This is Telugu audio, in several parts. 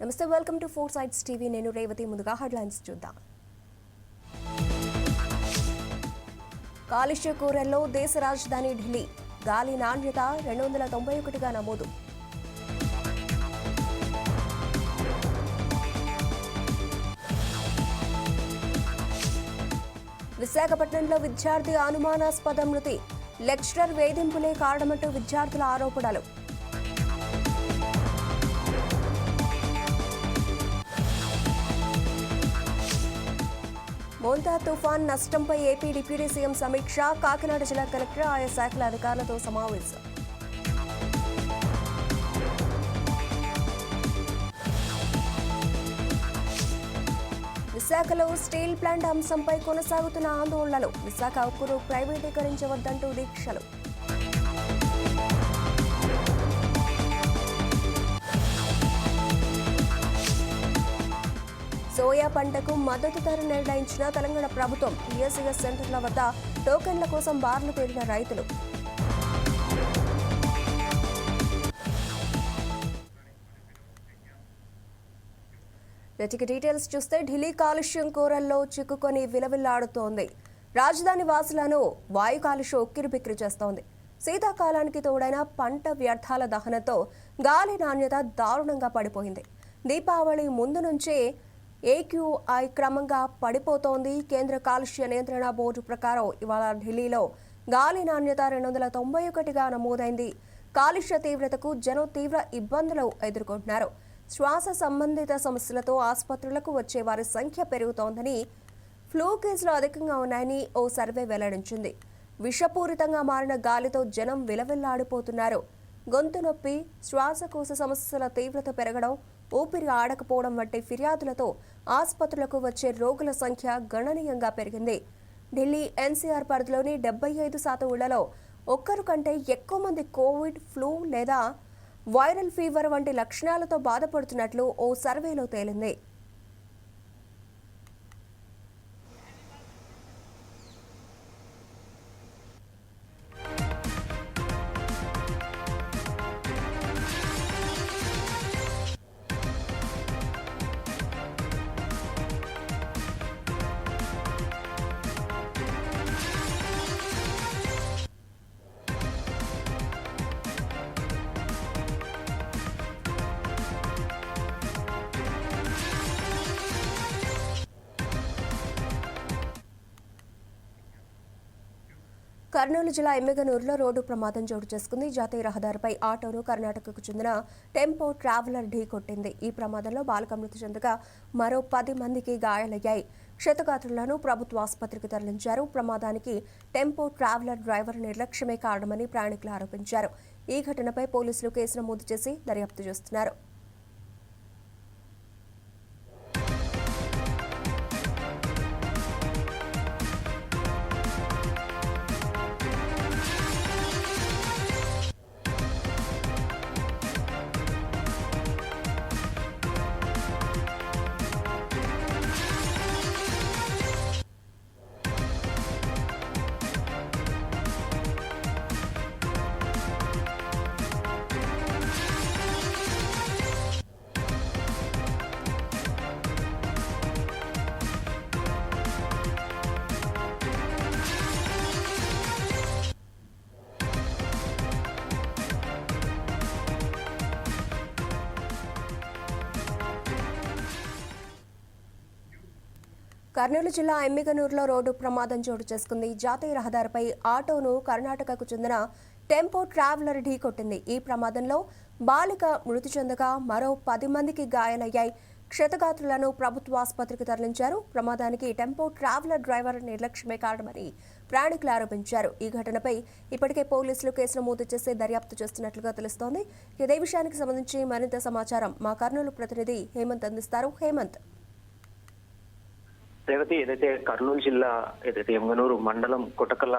నమస్తే welcome to four sides TV నేను రేవతి ముందుగా హెడ్లైన్స్ చూద్దాం. కాలుష్య కూరల్లో దేశ రాజధాని ఢిల్లీ. గాలి నాణ్యత రెండు వందల తొంభై ఒకటిగా నమోదు. విశాఖపట్నంలో విద్యార్థి అనుమానాస్పద మృతి. లెక్చరర్ వేధింపులే కారణమంటూ విద్యార్థుల ఆరోపణలు. హోందా తుఫాన్ నష్టంపై ఏపీ డిప్యూటీ సీఎం సమీక్ష. కాకినాడ జిల్లా కలెక్టర్ ఆయా శాఖల అధికారులతో సమావేశం. విశాఖలో స్టీల్ ప్లాంట్ అంశంపై కొనసాగుతున్న ఆందోళనలు. విశాఖ ఉక్కును ప్రైవేటీకరించవద్దంటూ దీక్షలు. సోయా పంటకు మద్దతు ధర నిర్ణయించిన తెలంగాణ ప్రభుత్వం టీఎస్ఈఎస్ సెంటర్ల వద్ద టోకెన్ల కోసం బార్లు పేరిన రైతులు. వీటికి డీటెయిల్స్ చూస్తే ఢిల్లీ కాలుష్యం కూరల్లో చిక్కుకొని విలవిల్లాడుతోంది. రాజధాని వాసులను వాయు కాలుష్యం ఉక్కిరిబిక్కిరి చేస్తోంది. శీతాకాలానికి తోడైన పంట వ్యర్థాల దహనంతో గాలి నాణ్యత దారుణంగా పడిపోయింది. దీపావళి ముందు నుంచే ఏక్యూఐ క్రమంగా పడిపోతోంది. కేంద్ర కాలుష్య నియంత్రణ బోర్డు ప్రకారం ఇవాళ ఢిల్లీలో గాలి నాణ్యత రెండు వందల తొంభై ఒకటిగా నమోదైంది. కాలుష్య తీవ్రతకు జనం తీవ్ర ఇబ్బందులు ఎదుర్కొంటున్నారు. శ్వాస సంబంధిత సమస్యలతో ఆసుపత్రులకు వచ్చే వారి సంఖ్య పెరుగుతోందని ఫ్లూ కేసులు అధికంగా ఉన్నాయని ఓ సర్వే వెల్లడించింది. విషపూరితంగా మారిన గాలితో జనం విలవిల్లాడిపోతున్నారు. గొంతు నొప్పి శ్వాసకోశ సమస్యల తీవ్రత పెరగడం ఊపిరి ఆడకపోవడం వంటి ఫిర్యాదులతో ఆసుపత్రులకు వచ్చే రోగుల సంఖ్య గణనీయంగా పెరిగింది. ఢిల్లీ ఎన్సీఆర్ పరిధిలోని డెబ్బై ఐదు శాతం ఇళ్ళలో ఒక్కరు కంటే ఎక్కువ మంది కోవిడ్ ఫ్లూ లేదా వైరల్ ఫీవర్ వంటి లక్షణాలతో బాధపడుతున్నట్లు ఓ సర్వేలో తేలింది. కర్నూలు జిల్లా ఎమ్మిగనూరులో రోడ్డు ప్రమాదం చోటు చేసుకుంది. జాతీయ రహదారిపై ఆటోను కర్ణాటకకు చెందిన టెంపో ట్రావెలర్ ఢీ కొట్టింది. ఈ ప్రమాదంలో బాలక మృతి చెందగా మరో పది మందికి గాయాలయ్యాయి. క్షతగాత్రులను ప్రభుత్వ ఆసుపత్రికి తరలించారు. ప్రమాదానికి టెంపో ట్రావెలర్ డ్రైవర్ నిర్లక్ష్యమే కారణమని ప్రయాణికులు ఆరోపించారు. ఈ ఘటనపై పోలీసులు కేసు నమోదు చేసి దర్యాప్తు చేస్తున్నారు. కర్నూలు జిల్లా ఎమ్మిగనూరులో రోడ్డు ప్రమాదం చోటు చేసుకుంది. జాతీయ రహదారిపై ఆటోను కర్ణాటకకు చెందిన టెంపో ట్రావెలర్ ఢీకొట్టింది ఈ ప్రమాదంలో బాలిక మృతి చెందగా మరో పది మందికి గాయాలయ్యాయి. క్షతగాత్రులను ప్రభుత్వ ఆసుపత్రికి తరలించారు. ప్రమాదానికి టెంపో ట్రావెలర్ డ్రైవర్ నిర్లక్ష్యమే కారణమని ప్రయాణికులు ఆరోపించారు. ఈ ఘటనపై ఇప్పటికే పోలీసులు కేసు నమోదు చేసి దర్యాప్తు చేస్తున్నట్లుగా తెలుస్తోంది. ఇదే విషయానికి సంబంధించి మరింత సమాచారం మా కర్నూలు ప్రతినిధి హేమంత్ అందిస్తారు. హేమంత్. రేవతి ఏదైతే కర్నూలు జిల్లా ఏదైతే ఎమ్మనూరు మండలం కొటకల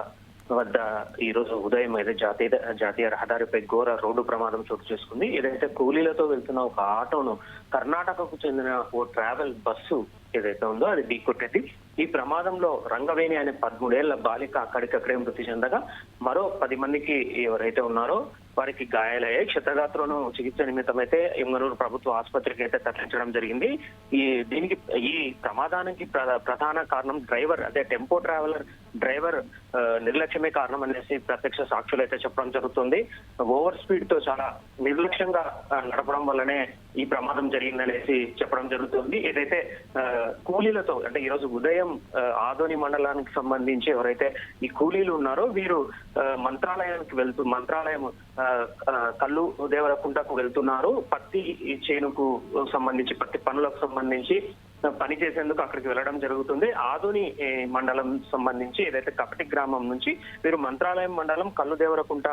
వద్ద ఈ రోజు ఉదయం అయితే జాతీయ జాతీయ రహదారిపై ఘోర రోడ్డు ప్రమాదం చోటు చేసుకుంది. ఏదైతే కూలీలతో వెళ్తున్న ఒక ఆటోను కర్ణాటకకు చెందిన ఓ ట్రావెల్ బస్సు ఏదైతే ఉందో అది ఢీకొట్టేది. ఈ ప్రమాదంలో రంగవేణి అనే పదమూడేళ్ళ బాలిక అక్కడికక్కడే మృతి చెందగా మరో పది మందికి ఎవరైతే ఉన్నారో వారికి గాయాలయ్యాయి. క్షతగాత్రులను చికిత్స నిమిత్తం అయితే ఎమ్గనూరు ప్రభుత్వ ఆసుపత్రికి అయితే తరలించడం జరిగింది. ఈ దీనికి ఈ ప్రమాదానికి ప్రధాన కారణం డ్రైవర్ అదే టెంపో ట్రావెలర్ డ్రైవర్ నిర్లక్ష్యమే కారణం అనేసి ప్రత్యక్ష సాక్షులు అయితే చెప్పడం జరుగుతుంది. ఓవర్ స్పీడ్తో చాలా నిర్లక్ష్యంగా నడపడం వల్లనే ఈ ప్రమాదం జరిగిందనేసి చెప్పడం జరుగుతుంది. ఏదైతే ఆ, కూలీలతో అంటే ఈరోజు ఉదయం ఆధోని ఆదోని మండలానికి సంబంధించి ఎవరైతే ఈ కూలీలు ఉన్నారో వీరు మంత్రాలయానికి వెళ్తూ మంత్రాలయం కళ్ళు కల్లు దేవరకుంటకు వెళ్తున్నారు. పత్తి చేనుకు సంబంధించి పత్తి పనులకు సంబంధించి పని చేసేందుకు అక్కడికి వెళ్ళడం జరుగుతుంది. ఆధుని మండలం సంబంధించి ఏదైతే కపటి గ్రామం నుంచి వీరు మంత్రాలయం మండలం కల్లు దేవరకుంట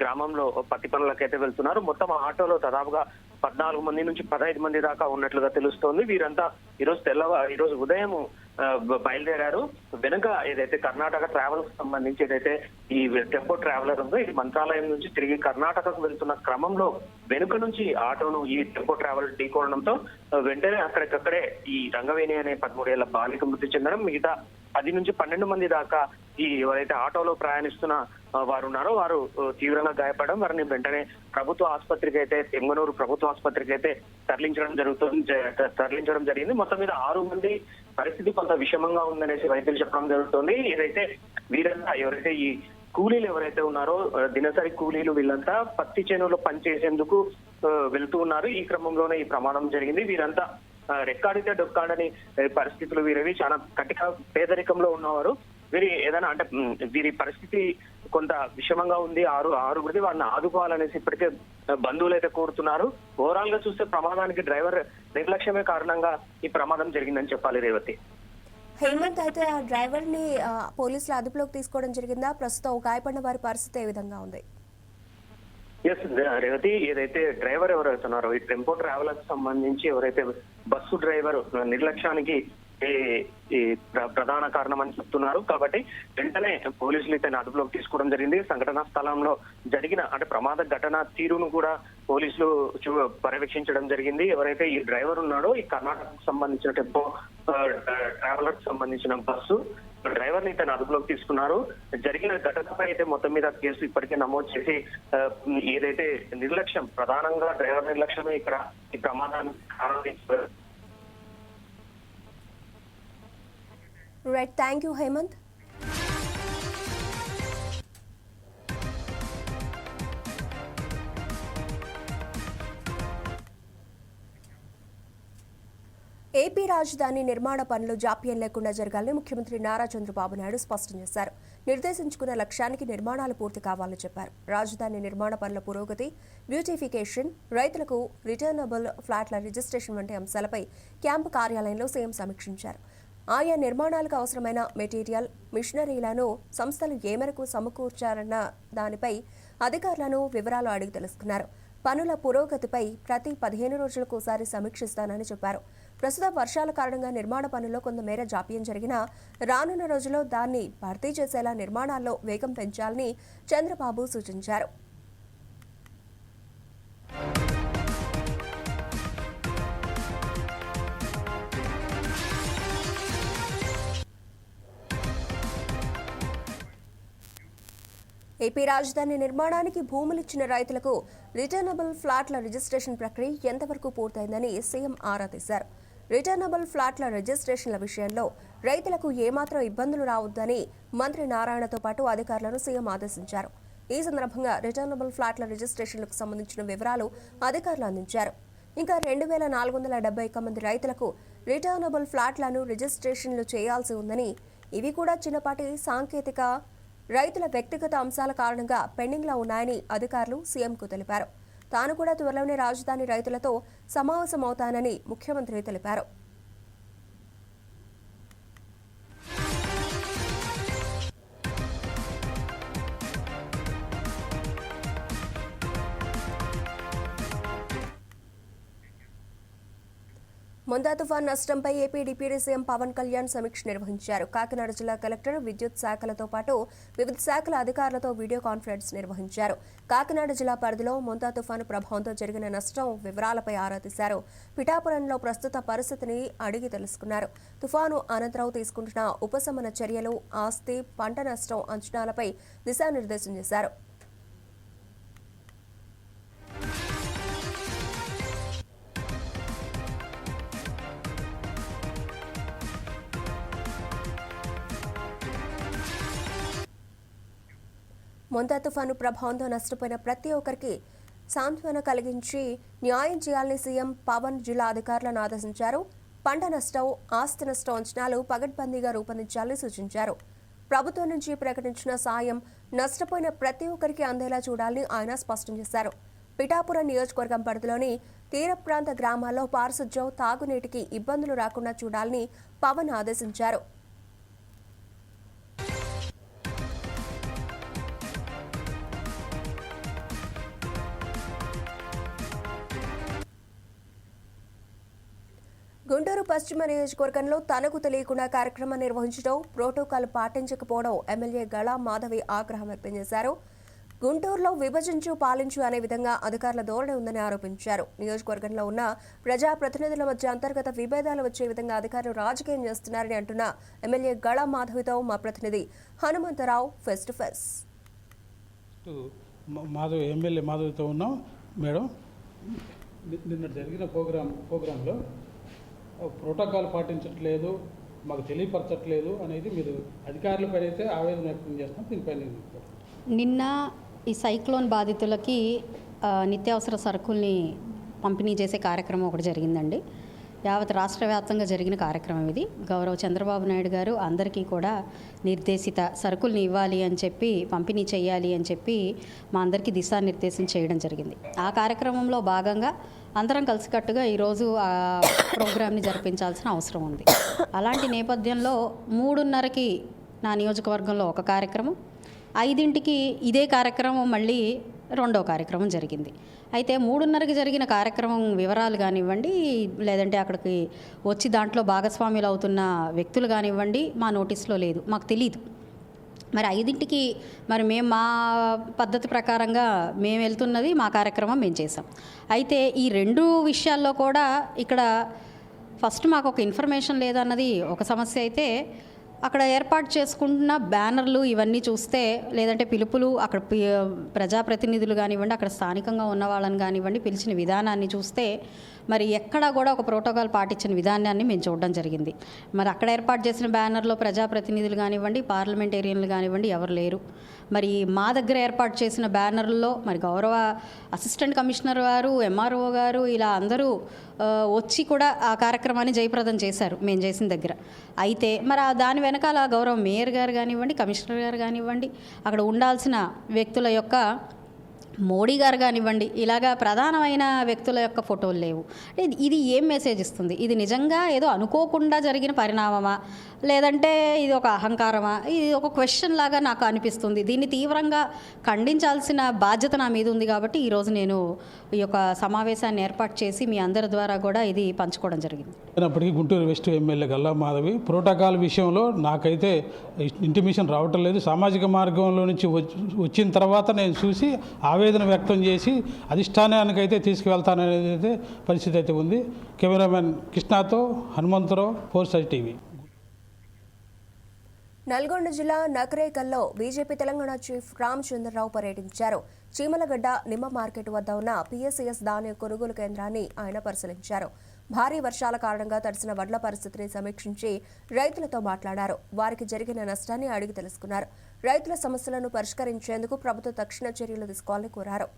గ్రామంలో పత్తి పనులకైతే వెళ్తున్నారు. మొత్తం ఆటోలో దాదాపుగా పద్నాలుగు మంది నుంచి పదహైదు మంది దాకా ఉన్నట్లుగా తెలుస్తోంది. వీరంతా ఈరోజు రోజు తెల్లవ ఉదయము ఉదయం బయలుదేరారు. వెనుక ఏదైతే కర్ణాటక ట్రావెల్ సంబంధించి ఏదైతే ఈ టెంపో ట్రావెలర్ ఉందో ఇది మంత్రాలయం నుంచి తిరిగి కర్ణాటకకు వెళ్తున్న క్రమంలో వెనుక నుంచి ఆటోను ఈ టెంపో ట్రావెల్ ఢీకోవడంతో వెంటనే అక్కడికక్కడే ఈ రంగవేణి అనే పదమూడేళ్ళ బాలిక మృతి చెందడం మిగతా పది నుంచి పన్నెండు మంది దాకా ఈ ఎవరైతే ఆటోలో ప్రయాణిస్తున్న వారు ఉన్నారో వారు తీవ్రంగా గాయపడడం వారిని వెంటనే ప్రభుత్వ ఆసుపత్రికి అయితే తెంగనూరు ప్రభుత్వ ఆసుపత్రికి అయితే తరలించడం జరుగుతుంది జ- తరలించడం జరిగింది. మొత్తం మీద ఆరు మంది పరిస్థితి కొంత విషమంగా ఉందనేసి వైద్యులు చెప్పడం జరుగుతుంది. ఏదైతే వీరంతా ఎవరైతే ఈ కూలీలు ఎవరైతే ఉన్నారో దినసరి కూలీలు వీళ్ళంతా పత్తి చేనులో పనిచేసేందుకు వెళ్తూ ఉన్నారు. ఈ క్రమంలోనే ఈ ప్రమాదం జరిగింది. వీరంతా రెక్కాడితే డొక్కాడని పరిస్థితులు వీరివి. చాలా కటిక పేదరికంలో ఉన్నవారు. వీరి ఏదైనా అంటే వీరి పరిస్థితి కొంత విషమంగా ఉంది. ఆరు ఆరుగురిది వారిని ఆదుకోవాలనేసి ఇప్పటికే బంధువులు అయితే కోరుతున్నారు. ఓవరాల్గా చూస్తే ప్రమాదానికి డ్రైవర్ నిర్లక్ష్యమే కారణంగా ఈ ప్రమాదం జరిగిందని చెప్పాలి రేవతి. హేమంత్ అయితే ఆ డ్రైవర్ని పోలీసులు అదుపులోకి తీసుకోవడం జరిగిందా? ప్రస్తుతం గాయపడిన వారి పరిస్థితి ఏ విధంగా ఉంది? ఎస్ రేవతి ఏదైతే డ్రైవర్ ఎవరైతే ఉన్నారో ఈ టెంపో ట్రావెలర్ సంబంధించి ఎవరైతే బస్సు డ్రైవర్ నిర్లక్ష్యానికి ప్రధాన కారణం అని చెప్తున్నారు. కాబట్టి వెంటనే పోలీసులు ఇతని అదుపులోకి తీసుకోవడం జరిగింది. సంఘటనా స్థలంలో జరిగిన అంటే ప్రమాద ఘటన తీరును కూడా పోలీసులు పర్యవేక్షించడం జరిగింది. ఎవరైతే ఈ డ్రైవర్ ఉన్నాడో ఈ కర్ణాటకకు సంబంధించిన టెంపో ట్రావెలర్ సంబంధించిన బస్సు డ్రైవర్ని తన అదుపులోకి తీసుకున్నారు. జరిగిన ఘటనపై అయితే మొత్తం మీద కేసు ఇప్పటికే నమోదు చేసి ఏదైతే నిర్లక్ష్యం ప్రధానంగా డ్రైవర్ నిర్లక్ష్యమే ఇక్కడ ఈ ప్రమాదానికి కారణం. Right thank you Hemanth AP రాజధాని నిర్మాణ పనులు జాప్యం లేకుండా జరగాలని ముఖ్యమంత్రి నారా చంద్రబాబు నాయుడు స్పష్టం చేశారు. నిర్దేశించుకున్న లక్ష్యానికి నిర్మాణాలు పూర్తి కావాలని చెప్పారు. రాజధాని నిర్మాణ పనుల పురోగతి బ్యూటిఫికేషన్ రైతులకు రిటర్నబుల్ ఫ్లాట్ల రిజిస్ట్రేషన్ వంటి అంశాలపై క్యాంపు కార్యాలయంలో సీఎం సమీక్షించారు. ఆయా నిర్మాణాలకు అవసరమైన మెటీరియల్ మిషనరీలను సంస్థలు ఏ మేరకు సమకూర్చారన్న దానిపై అధికారులను వివరాలు అడిగి తెలుసుకున్నారు. పనుల పురోగతిపై ప్రతి పదిహేను రోజులకు ఒకసారి సమీక్షిస్తానని చెప్పారు. ప్రస్తుత వర్షాల కారణంగా నిర్మాణ పనుల్లో కొంతమేర జాప్యం జరిగినా రానున్న రోజుల్లో దాన్ని భర్తీ చేసేలా నిర్మాణాల్లో వేగం పెంచాలని చంద్రబాబు సూచించారు. ఏపీ రాజధాని నిర్మాణానికి భూములిచ్చిన రైతులకు రిటర్నబుల్ ఫ్లాట్ల రిజిస్ట్రేషన్ ప్రక్రియ ఎంతవరకు పూర్తయిందని సీఎం ఆరా తీశారు. రిటర్నబుల్ ఫ్లాట్ల రిజిస్ట్రేషన్ల విషయంలో రైతులకు ఏమాత్రం ఇబ్బందులు రావద్దని మంత్రి నారాయణతో పాటు అధికారులను సీఎం ఆదేశించారు. ఈ సందర్భంగా రిటర్నబుల్ ఫ్లాట్ల రిజిస్ట్రేషన్లకు సంబంధించిన వివరాలు అధికారులు అందించారు. ఇంకా రెండు వేల నాలుగు వందల డెబ్బై ఒక్క మంది రైతులకు రిటర్నబుల్ ఫ్లాట్లను రిజిస్ట్రేషన్లు చేయాల్సి ఉందని ఇవి కూడా చిన్నపాటి సాంకేతిక రైతుల వ్యక్తిగత అంశాల కారణంగా పెండింగ్లో ఉన్నాయని అధికారులు సీఎంకు తెలిపారు. తాను కూడా త్వరలోనే రాజధాని రైతులతో సమావేశమవుతానని ముఖ్యమంత్రి తెలిపారు. మొందా తుఫాన్ నష్టంపై AP deputy CM Pawan Kalyan సమీక్ష నిర్వహించారు. కాకినాడ జిల్లా కలెక్టర్ విద్యుత్ శాఖలతో పాటు వివిధ శాఖల అధికారులతో వీడియో కాన్ఫరెన్స్ నిర్వహించారు. కాకినాడ జిల్లా పరిధిలో ముందా తుఫాను ప్రభావంతో జరిగిన నష్టం వివరాలపై ఆరా తీశారు. పిఠాపురంలో ప్రస్తుత పరిస్థితిని అడిగి తెలుసుకున్నారు. తుఫాను అనంతరం తీసుకుంటున్న ఉపశమన చర్యలు ఆస్తి పంట నష్టం అంచనాలపై దిశానిర్దేశం చేశారు. మొంతా తుఫాను ప్రభావంతో నష్టపోయిన ప్రతి ఒక్కరికి సాంత్వన కలిగించి న్యాయం చేయాలని సీఎం పవన్ జిల్లా అధికారులను ఆదేశించారు. పంట నష్టం ఆస్తి నష్టం అంచనాలు పగడ్బందీగా రూపొందించాలని సూచించారు. ప్రభుత్వం నుంచి ప్రకటించిన సాయం నష్టపోయిన ప్రతి ఒక్కరికి అందేలా చూడాలని ఆయన స్పష్టం చేశారు. పిఠాపురం నియోజకవర్గం పరిధిలోని తీర ప్రాంత గ్రామాల్లో పారిశుధ్యం తాగునీటికి ఇబ్బందులు రాకుండా చూడాలని పవన్ ఆదేశించారు. గుంటూరు పశ్చిమ నియోజకవర్గంలో తనకు తెలియకుండా కార్యక్రమం నిర్వహించడం ప్రోటోకాల్ పాటించకపోవడం ఎమ్మెల్యే గళా మాధవి ఆగ్రహం వ్యక్తం చేశారు. గుంటూరులో విభజించు పాలించు అనే విధంగా అధికారుల ధోరణి ఉందని ఆరోపించారు. నియోజకవర్గంలో ఉన్న ప్రజా ప్రతినిధుల మధ్య అంతర్గత విభేదాలు వచ్చే విధంగా అధికారులు రాజకీయం చేస్తున్నారని అంటున్న ఎమ్మెల్యే గళా మాధవితో మా ప్రతినిధి Hanumantha Rao face to face Madhavi MLA మాధవితో ఉన్నాం. మేడం నిన్న జరిగిన ప్రోగ్రామ్ ప్రోగ్రాంలో ప్రోటోకాల్ పాటించట్లేదు మాకు తెలియపరచట్లేదు అనేది మీరు అధికారులపై అయితే ఆవేదన వ్యక్తం చేస్తాం దీనిపై నిన్న ఈ సైక్లోన్ బాధితులకి నిత్యావసర సరుకుల్ని పంపిణీ చేసే కార్యక్రమం ఒకటి జరిగిందండి. యావత్ రాష్ట్ర వ్యాప్తంగా జరిగిన కార్యక్రమం ఇది. గౌరవ్ చంద్రబాబు నాయుడు గారు అందరికీ కూడా నిర్దేశిత సరుకుల్ని ఇవ్వాలి అని చెప్పి పంపిణీ చేయాలి అని చెప్పి మా అందరికీ దిశానిర్దేశం చేయడం జరిగింది. ఆ కార్యక్రమంలో భాగంగా అందరం కలిసికట్టుగా ఈరోజు ఆ ప్రోగ్రామ్ని జరిపించాల్సిన అవసరం ఉంది. అలాంటి నేపథ్యంలో మూడున్నరకి నా నియోజకవర్గంలో ఒక కార్యక్రమం ఐదింటికి ఇదే కార్యక్రమం మళ్ళీ రెండో కార్యక్రమం జరిగింది. అయితే మూడున్నరకి జరిగిన కార్యక్రమం వివరాలు కానివ్వండి లేదంటే అక్కడికి వచ్చి దాంట్లో భాగస్వాములు అవుతున్న వ్యక్తులు కానివ్వండి మా నోటీస్లో లేదు మాకు తెలియదు మరి ఐదింటికి మరి మేము మా పద్ధతి ప్రకారంగా మేము వెళ్తున్నది మా కార్యక్రమం మేము చేసాం అయితే ఈ రెండు విషయాల్లో కూడా ఇక్కడ ఫస్ట్ మాకు ఒక ఇన్ఫర్మేషన్ లేదన్నది ఒక సమస్య అయితే అక్కడ ఏర్పాటు చేసుకుంటున్న బ్యానర్లు ఇవన్నీ చూస్తే లేదంటే పిలుపులు అక్కడ ప్రజాప్రతినిధులు కానివ్వండి అక్కడ స్థానికంగా ఉన్న వాళ్ళని కానివ్వండి పిలిచిన విధానాన్ని చూస్తే మరి ఎక్కడా కూడా ఒక ప్రోటోకాల్ పాటించిన విధానాన్ని మేము చూడడం జరిగింది. మరి అక్కడ ఏర్పాటు చేసిన బ్యానర్లో ప్రజాప్రతినిధులు కానివ్వండి పార్లమెంటేరియన్లు కానివ్వండి ఎవరు లేరు. మరి మా దగ్గర ఏర్పాటు చేసిన బ్యానర్లో మరి గౌరవ అసిస్టెంట్ కమిషనర్ గారు ఎంఆర్ఓ గారు ఇలా అందరూ వచ్చి కూడా ఆ కార్యక్రమాన్ని జయప్రదం చేశారు మేము చేసిన దగ్గర. అయితే మరి ఆ దాని వెనకాల గౌరవ మేయర్ గారు కానివ్వండి కమిషనర్ గారు కానివ్వండి అక్కడ ఉండాల్సిన వ్యక్తుల యొక్క మోడీ గారు కానివ్వండి ఇలాగా ప్రధానమైన వ్యక్తుల యొక్క ఫోటోలు లేవు. ఇది- ఇది ఏం మెసేజ్ ఇస్తుంది? ఇది నిజంగా ఏదో అనుకోకుండా జరిగిన పరిణామమా? లేదంటే ఇది ఒక అహంకారమా? ఇది ఒక క్వశ్చన్ లాగా నాకు అనిపిస్తుంది. దీన్ని తీవ్రంగా ఖండించాల్సిన బాధ్యత నా మీద ఉంది కాబట్టి ఈరోజు నేను ఈ యొక్క సమావేశాన్ని ఏర్పాటు చేసి మీ అందరి ద్వారా కూడా ఇది పంచుకోవడం జరిగింది. అయినప్పటికీ Guntur west MLA Galla Madhavi protocol విషయంలో నాకైతే ఇంటిమేషన్ రావటం లేదు. సామాజిక మార్గంలో నుంచి వచ్చి- వచ్చిన తర్వాత నేను చూసి ఆవేదన వ్యక్తం చేసి అధిష్టానానికైతే తీసుకువెళ్తాననేది అయితే పరిస్థితి అయితే ఉంది. కెమెరామెన్ కృష్ణాతో హనుమంతరావు ఫోర్ సైజ్ టీవీ. నల్గొండ జిల్లా నకరేకల్లో బీజేపీ తెలంగాణ చీఫ్ రామచంద్రరావు పర్యటించారు. చీమలగడ్డ నిమ్మ మార్కెట్ వద్ద ఉన్న పీఎస్సీఎస్ ధాన్య కొనుగోలు కేంద్రాన్ని ఆయన పరిశీలించారు. భారీ వర్షాల కారణంగా తడిసిన వడ్ల పరిస్థితిని సమీక్షించి రైతులతో మాట్లాడారు. వారికి జరిగిన నష్టాన్ని అడిగి తెలుసుకున్నారు. రైతుల సమస్యలను పరిష్కరించేందుకు ప్రభుత్వం తక్షణ చర్యలు తీసుకోవాలని కోరారు.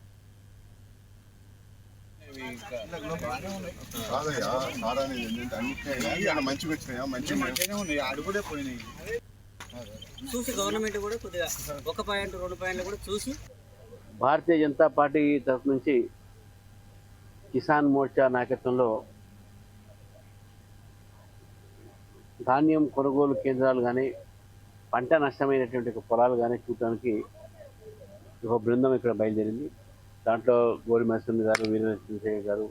కాదయ్యా సారాని ఏంటంటే అన్నిటికీ మంచిగా వచ్చినాయా? మంచిగా ఉన్నాయి. చూసి గవర్నమెంట్ కూడా కొద్దిగా ఒక పాయింట్ రెండు పాయింట్లు కూడా చూసి భారతీయ జనతా పార్టీ తరఫు నుంచి కిసాన్ మోర్చా నాయకత్వంలో ధాన్యం కొనుగోలు కేంద్రాలు కానీ పంట నష్టమైనటువంటి పొలాలు కానీ చూడటానికి ఒక బృందం ఇక్కడ బయలుదేరింది. దాంట్లో గోడి మత్స్యం గారు వీరనరసింహయ్య గారు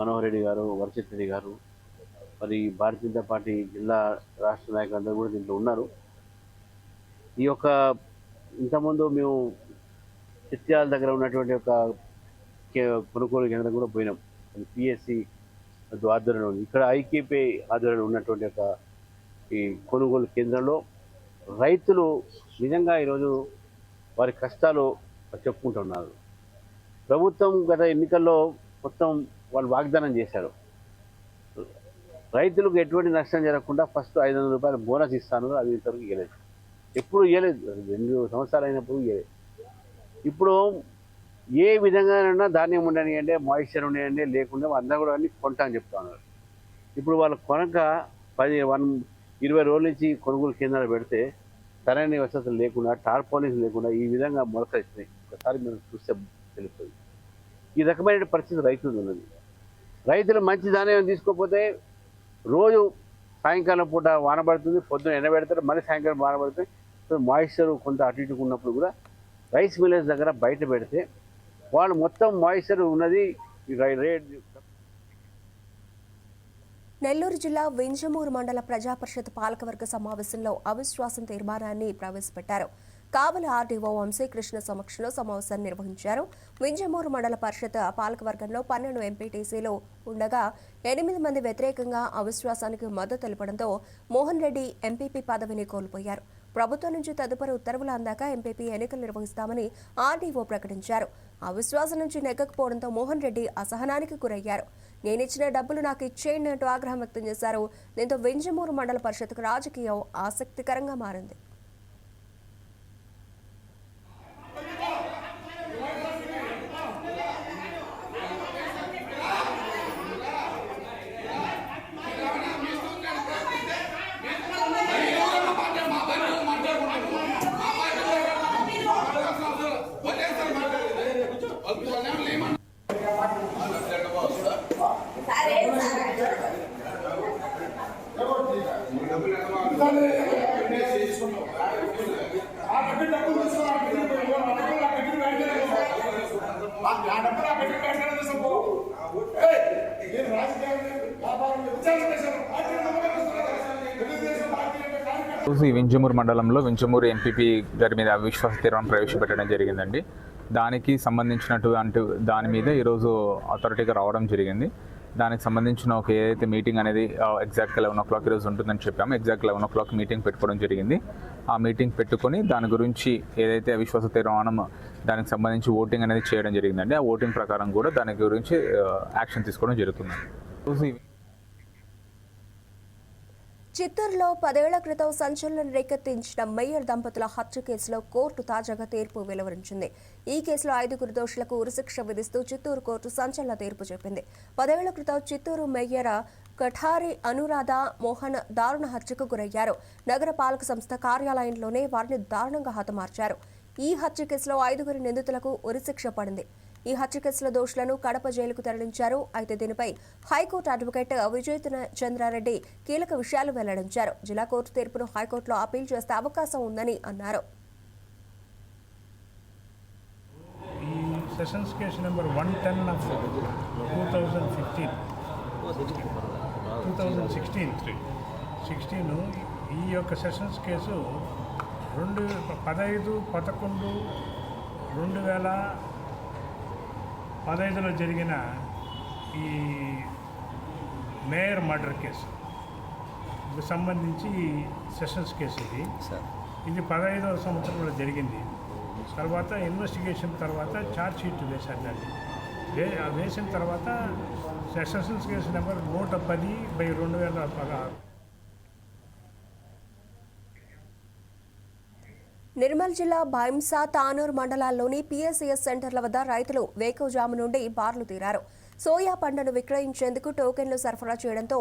మనోహర్ రెడ్డి గారు వర్షిత్ రెడ్డి గారు మరి భారతీయ జనతా పార్టీ జిల్లా రాష్ట్ర నాయకులందరూ కూడా దీంట్లో ఉన్నారు. ఈ యొక్క ఇంతకుముందు మేము చిత్యాల దగ్గర ఉన్నటువంటి ఒక కే- కొనుగోలు కేంద్రం కూడా పోయినాం. పిఎస్సి ఆధ్వర్యంలో ఉంది. ఇక్కడ ఐకేపీ ఆధ్వర్యంలో ఉన్నటువంటి ఒక ఈ కొనుగోలు కేంద్రంలో రైతులు నిజంగా ఈరోజు వారి కష్టాలు చెప్పుకుంటున్నారు. ప్రభుత్వం గత ఎన్నికల్లో మొత్తం వాళ్ళు వాగ్దానం చేశారు. రైతులకు ఎటువంటి నష్టం జరగకుండా ఫస్ట్ ఐదు వందల రూపాయలు బోనస్ ఇస్తాను అది ఇంతవరకు ఇవ్వలేదు ఎప్పుడు ఇవ్వలేదు రెండు సంవత్సరాలు అయినప్పుడు ఇవ్వలేదు ఇప్పుడు ఏ విధంగానైనా ధాన్యం ఉండనియండి మాయిశ్చర్ ఉండనియండి లేకుండా అందరూ కూడా అన్ని కొంటా అని చెప్తా ఉన్నారు. ఇప్పుడు వాళ్ళు కొనక పది వన్ ఇరవై రోజుల నుంచి కొనుగోలు కేంద్రాలు పెడితే సరైన వసతులు లేకుండా టార్పాలిన్స్ లేకుండా ఈ విధంగా మొలకరిస్తున్నాయి ఒకసారి మీరు చూస్తే తెలుస్తుంది ఈ రకమైన పరిస్థితి రైతులు ఉన్నది. రైతులు మంచి ధాన్యం తీసుకోకపోతే రోజు సాయంకాలం పూట వాన పడుతుంది పొద్దున ఎండబెడతారు మళ్ళీ సాయంకాలం వాన పడుతుంది. మాయిశ్చర్ కొంత అటు ఇటుకున్నప్పుడు కూడా రైస్ మిల్లర్స్ దగ్గర బయట పెడితే వాళ్ళు మొత్తం మాయిశ్చర్ ఉన్నది రేట్ నెల్లూరు జిల్లా వింజమూరు మండల ప్రజాపరిషత్ పాలకవర్గ సమావేశంలో అవిశ్వాసం తీర్మానాన్ని ప్రవేశపెట్టారు. కావలి ఆర్డీఓ వంశీకృష్ణ సమక్షంలో సమావేశాన్ని నిర్వహించారు. వింజమూరు మండల పరిషత్ పాలకవర్గంలో పన్నెండు ఎంపీటీసీలు ఉండగా ఎనిమిది మంది వ్యతిరేకంగా అవిశ్వాసానికి మద్దతు తెలపడంతో మోహన్ రెడ్డి ఎంపీపీ పదవిని కోల్పోయారు. ప్రభుత్వం నుంచి తదుపరి ఉత్తర్వులు అందాక ఎంపీపీ ఎన్నికలు నిర్వహిస్తామని ఆర్డీఓ ప్రకటించారు. అవిశ్వాసం నుంచి నెగ్గకపోవడంతో మోహన్ రెడ్డి అసహనానికి గురయ్యారు. నేనిచ్చిన డబ్బులు నాకు ఇచ్చేయండి అంటూ ఆగ్రహం వ్యక్తం చేశారు. దీంతో వెంజమూరు మండల పరిషత్కు రాజకీయం ఆసక్తికరంగా మారింది. వచ్చేసి ఈ వింజమూరు మండలంలో వింజమూరు ఎంపీపీ గారి మీద అవిశ్వాస తీర్మానం ప్రవేశపెట్టడం జరిగిందండి. దానికి సంబంధించినటువంటి దాని మీద ఈరోజు అథారిటీగా రావడం జరిగింది. దానికి సంబంధించిన ఒక ఏదైతే మీటింగ్ అనేది ఎగ్జాక్ట్ లెవెన్ ఓ క్లాక్ ఈరోజు ఉంటుందని చెప్పాము. Exact eleven o'clock meeting పెట్టుకోవడం జరిగింది. ఆ మీటింగ్ పెట్టుకొని దాని గురించి ఏదైతే అవిశ్వాస తీర్మానం దానికి సంబంధించి ఓటింగ్ అనేది చేయడం జరిగిందండి. ఆ ఓటింగ్ ప్రకారం కూడా దాని గురించి యాక్షన్ తీసుకోవడం జరుగుతుంది. చిత్తూరులో పదేళ్ళ క్రితం సంచలనం రేకెత్తించిన మేయర్ దంపతుల హత్య కేసులో కోర్టు తాజాగా తీర్పు వెలువరించింది. ఈ కేసులో ఐదుగురు దోషులకు ఉరిశిక్ష విధిస్తూ చిత్తూరు కోర్టు సంచలన తీర్పు చెప్పింది. పదేళ్ళ క్రితం చిత్తూరు మేయర్ కఠారి అనురాధ మోహన్ దారుణ హత్యకు గురయ్యారు. నగరపాలక సంస్థ కార్యాలయంలోనే వారిని దారుణంగా హతమార్చారు. ఈ హత్య కేసులో ఐదుగురు నిందితులకు ఉరిశిక్ష పడింది. ఈ హత్య కేసుల దోషులను కడప జైలుకు తరలించారు. అయితే దీనిపై హైకోర్టు అడ్వకేట్ విజయ్ చంద్రారెడ్డి కీలక విషయాలు వెల్లడించారు. జిల్లా కోర్టు తీర్పును హైకోర్టులో అప్పీల్ చేస్తే అవకాశం ఉందని అన్నారు. ఈ sessions case number one ten of two thousand fifteen two thousand sixteen sixteen ఈ యొక్క సెషన్స్ కేసు రెండు పదహైదు పదకొండు రెండు వేల పదహైదులో జరిగిన ఈ మేయర్ మర్డర్ కేసు. సంబంధించి సెషన్స్ కేసు ఇది. ఇది పదహైదవ సంవత్సరంలో జరిగింది. తర్వాత ఇన్వెస్టిగేషన్ తర్వాత ఛార్జ్ షీట్ వేశారు దాన్ని. వే వేసిన తర్వాత సెషన్స్ కేసు నెంబర్ నూట పది బై రెండు వేల పదహారు. నిర్మల్ జిల్లా భైంసా తానూర్ మండలాల్లోని పిఎస్సిఎస్ సెంటర్ల వద్ద రైతులు వేకోజాము నుండి బార్లు తీరారు. సోయా పంటను విక్రయించేందుకు టోకెన్లు సరఫరా చేయడంతో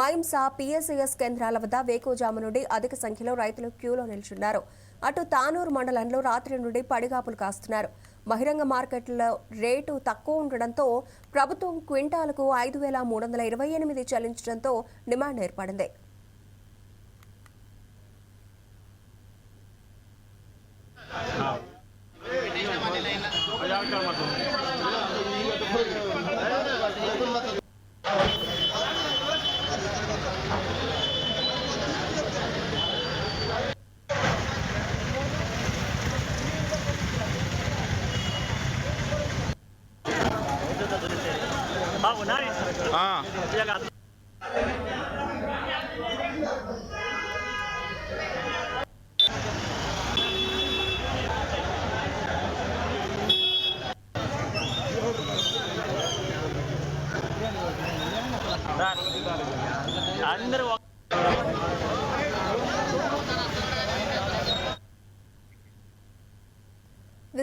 మైంసా పిఎస్సిఎస్ కేంద్రాల వద్ద వేకోజాము నుండి అధిక సంఖ్యలో రైతులు క్యూలో నిల్చున్నారు. అటు తానూరు మండలంలో రాత్రి నుండి పడిగాపులు కాస్తున్నారు. బహిరంగ మార్కెట్లో రేటు తక్కువ ఉండడంతో ప్రభుత్వం క్వింటాలకు ఐదు వేల మూడు వందల ఇరవై ఎనిమిది చెల్లించడంతో డిమాండ్ ఏర్పడింది.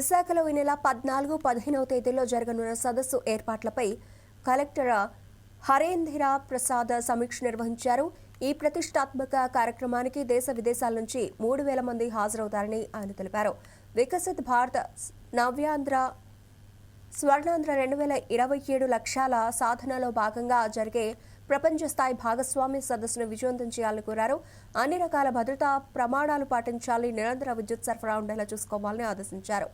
విశాఖలో ఈ నెల పద్నాలుగు పదిహేనవ తేదీల్లో జరగనున్న సదస్సు ఏర్పాట్లపై కలెక్టర్ హరేంద్ర ప్రసాద్ సమీక్ష నిర్వహించారు. ఈ ప్రతిష్టాత్మక కార్యక్రమానికి దేశ విదేశాల నుంచి మూడు వేల మంది హాజరవుతారని ఆయన తెలిపారు. వికసిత్ భారత్ నవ్యాంధ్ర స్వర్ణాంధ్ర రెండు వేల ఇరవై ఏడు లక్ష్యాల సాధనలో భాగంగా జరిగే ప్రపంచ స్థాయి భాగస్వామ్య సదస్సును విజయవంతం చేయాలని కోరారు. అన్ని రకాల భద్రతా ప్రమాణాలు పాటించాలి నిరంతర విద్యుత్ సరఫరా ఉండేలా చూసుకోవాలని ఆదేశించారు.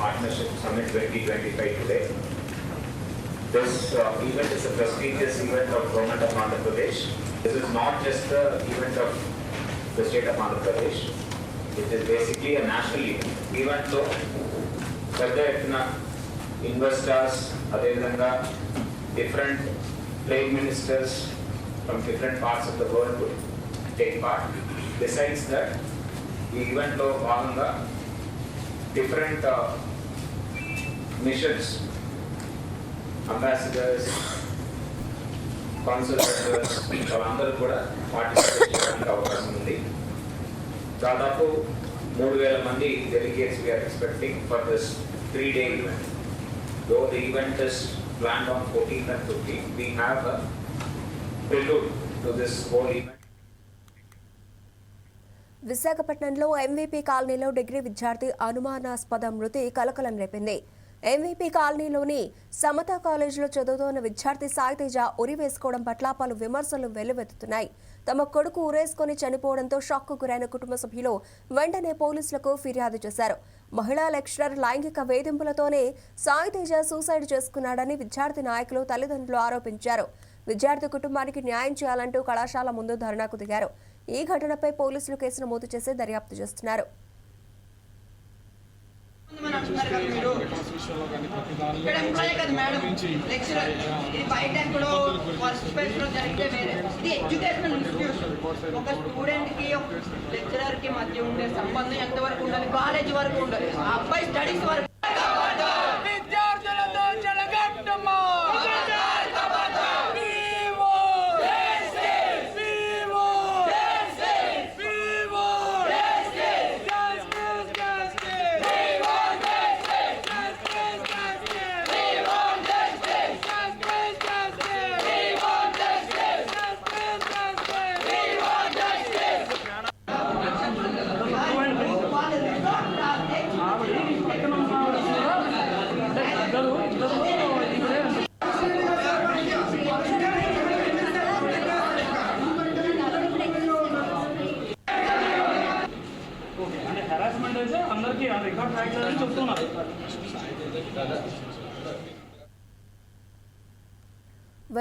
Partnership Summit 2025 today. This uh, event is a prestigious event of Government of Andhra Pradesh. This is not just the event of the state of Andhra Pradesh. It is basically a national event. ఈవెంట్లో పెద్ద ఎత్తున ఇన్వెస్టర్స్ అదేవిధంగా different trade ministers from different parts of the world take part besides that ఈ ఈవెంట్లో భాగంగా different uh, missions, ambassadors, consulators, వాళ్ళందరూ కూడా పార్టిసిపేట్ చేయడానికి అవకాశం ఉంది. దాదాపు మూడు వేల మంది delegates we're expecting for this three day event though the event is plan on fourteen and fifteen we have prelude to this whole event విశాఖపట్నంలో ఎంవీపీ కాలనీలో డిగ్రీ విద్యార్థి అనుమానాస్పద మృతి కలకలం రేపింది. ఎంవీపీ కాలనీలోని సమతా కాలేజీలో చదువుతోన్న విద్యార్థి సాయితేజ ఉరి వేసుకోవడం పట్ల పలు విమర్శలు వెల్లువెత్తుతున్నాయి. తమ కొడుకు ఉరేసుకొని చనిపోవడంతో షాక్కు గురైన కుటుంబ సభ్యులు వెంటనే పోలీసులకు ఫిర్యాదు చేశారు. మహిళా లెక్చరర్ లైంగిక వేధింపులతోనే సాయితేజ సూసైడ్ చేసుకున్నాడని విద్యార్థి నాయకులు తల్లిదండ్రులు ఆరోపించారు. విద్యార్థి కుటుంబానికి న్యాయం చేయాలంటూ కళాశాల ముందు ధర్నాకు దిగారు. ఈ ఘటనపై పోలీసులు కేసు నమోదు చేసి దర్యాప్తు చేస్తున్నారు. ఇక్కడ ఎంప్లాయే కదా మేడం. లెక్చరర్ ఇది బయట ఎక్కడో వర్క్ స్పేస్లో జరిగితే వేరే. ఇది ఎడ్యుకేషనల్ ఇన్స్టిట్యూషన్ ఒక స్టూడెంట్కి లెక్చరర్కి మధ్య ఉండే సంబంధం ఎంత వరకు ఉండాలి? కాలేజ్ వరకు ఉండాలి. ఆ అబ్బాయి స్టడీస్ వరకు విద్యార్థులతో చెలగట్టమా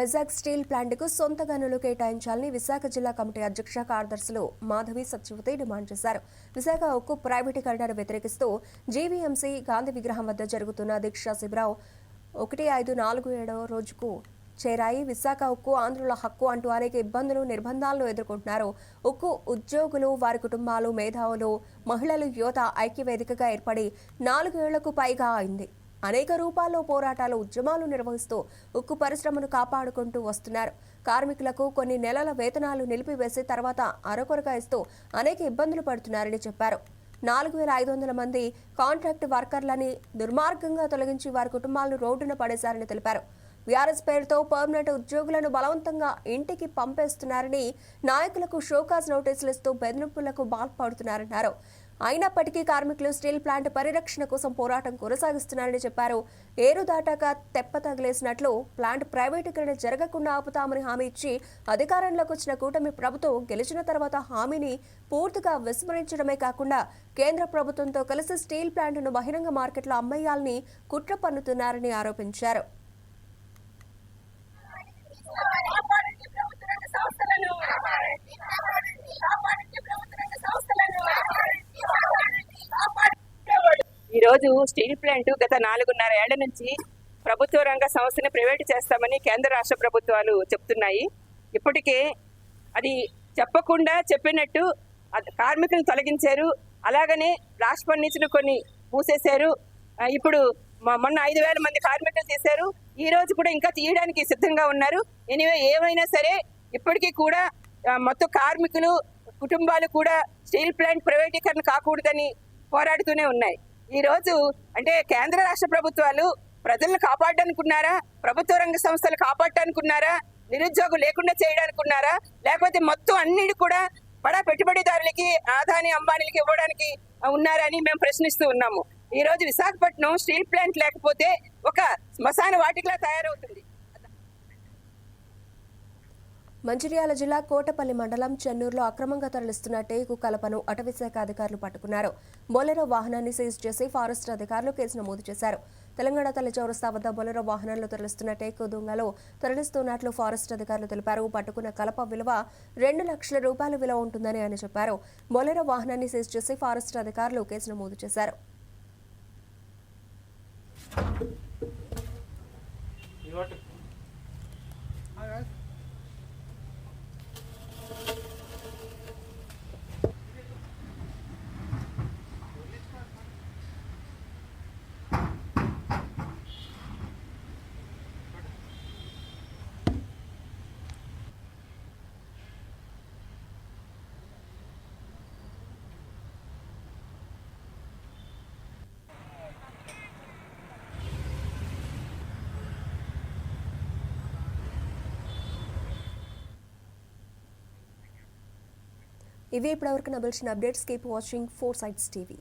వైజాగ్ స్టీల్ ప్లాంట్కు సొంత గనులు కేటాయించాలని విశాఖ జిల్లా కమిటీ అధ్యక్ష కార్యదర్శులు మాధవి సత్యవతి డిమాండ్ చేశారు. విశాఖ ఉక్కు ప్రైవేటీకరణను వ్యతిరేకిస్తూ జీవీఎంసీ గాంధీ విగ్రహం వద్ద జరుగుతున్న దీక్షా శిబిరావు ఒకటి ఐదు నాలుగు ఏడవ రోజుకు చేరాయి. విశాఖ ఉక్కు ఆంధ్రుల హక్కు అంటూ అనేక ఇబ్బందులు నిర్బంధాలను ఎదుర్కొంటున్నారు. ఉక్కు ఉద్యోగులు వారి కుటుంబాలు మేధావులు మహిళలు యువత ఐక్యవేదికగా ఏర్పడి నాలుగేళ్ళకు పైగా అయింది. అనేక రూపాల్లో పోరాటాలు ఉద్యమాలు నిర్వహిస్తూ ఉక్కు పరిశ్రమను కాపాడుకుంటూ వస్తున్నారు. కార్మికులకు కొన్ని నెలల వేతనాలు నిలిపివేసి తర్వాత అరకొరగా ఇస్తూ అనేక ఇబ్బందులు పడుతున్నారని చెప్పారు. నాలుగు వేల ఐదు వందల మంది కాంట్రాక్ట్ వర్కర్లని దుర్మార్గంగా తొలగించి వారి కుటుంబాలను రోడ్డున పడేశారని తెలిపారు. వీఆర్ఎస్ పేరుతో పర్మనెంట్ ఉద్యోగులను బలవంతంగా ఇంటికి పంపేస్తున్నారని నాయకులకు షోకాజ్ నోటీసులు ఇస్తూ బెదిరింపులకు పాల్పడుతున్నారన్నారు. అయినప్పటికీ కార్మికులు స్టీల్ ప్లాంట్ పరిరక్షణ కోసం పోరాటం కొనసాగిస్తున్నారని చెప్పారు. ఏరు దాటాక తెప్ప తగిలేసినట్లు ప్లాంట్ ప్రైవేటీకరణ జరగకుండా ఆపుతామని హామీ ఇచ్చి అధికారంలోకి వచ్చిన కూటమి ప్రభుత్వం గెలిచిన తర్వాత హామీని పూర్తిగా విస్మరించడమే కాకుండా కేంద్ర ప్రభుత్వంతో కలిసి స్టీల్ ప్లాంట్ను బహిరంగ మార్కెట్లో అమ్మేయాలని కుట్ర పన్నుతున్నారని ఆరోపించారు. సంస్థలను రోజు స్టీల్ ప్లాంట్ గత నాలుగున్నర ఏళ్ళ నుంచి ప్రభుత్వ రంగ సంస్థని ప్రైవేటు చేస్తామని కేంద్ర రాష్ట్ర ప్రభుత్వాలు చెప్తున్నాయి. ఇప్పటికే అది చెప్పకుండా చెప్పినట్టు కార్మికులను తొలగించారు. అలాగనే బ్లాస్ట్ ఫర్నిచర్లు కొన్ని మూసేశారు. ఇప్పుడు మొన్న ఐదు వేల మంది కార్మికులు తీశారు. ఈ రోజు కూడా ఇంకా తీయడానికి సిద్ధంగా ఉన్నారు. ఎనివే ఏమైనా సరే ఇప్పటికీ కూడా మొత్తం కార్మికులు కుటుంబాలు కూడా స్టీల్ ప్లాంట్ ప్రైవేటీకరణ కాకూడదని పోరాడుతూనే ఉన్నాయి. ఈరోజు అంటే కేంద్ర రాష్ట్ర ప్రభుత్వాలు ప్రజలను కాపాడడానుకున్నారా? ప్రభుత్వ రంగ సంస్థలు కాపాడటానుకున్నారా నిరుద్యోగం లేకుండా చేయడానుకున్నారా? లేకపోతే మొత్తం అన్నిటి కూడా బడా పెట్టుబడిదారులకి ఆదాని అంబానీలకి ఇవ్వడానికి ఉన్నారని మేము ప్రశ్నిస్తూ ఉన్నాము. ఈ రోజు విశాఖపట్నం స్టీల్ ప్లాంట్ లేకపోతే ఒక శ్మశాన వాటికలా తయారవుతుంది. మంచిర్యాల జిల్లా కోటపల్లి మండలం చెన్నూరులో అక్రమంగా తరలిస్తున్న టేకు కలపను అటవీశాఖ అధికారులు పట్టుకున్నారు. బొలెరో వాహనాన్ని సీజ్ చేసి ఫారెస్ట్ అధికారులు కేసు నమోదు చేశారు. తెలంగాణ తల్లి చౌరస్తా వద్ద బొలెరో వాహనాల్లో తరలిస్తున్న టేకు దొంగలు తరలిస్తున్నట్లు ఫారెస్ట్ అధికారులు తెలిపారు. పట్టుకున్న కలప విలువ రెండు లక్షల రూపాయల విలువ ఉంటుందని ఆయన చెప్పారు. బొలెరో వాహనాన్ని సీజ్ చేసి ఫారెస్ట్ అధికారులు కేసు నమోదు చేశారు. ఇవే ఇప్పటివరకు నబిల్చిన updates. Keep watching four sides TV.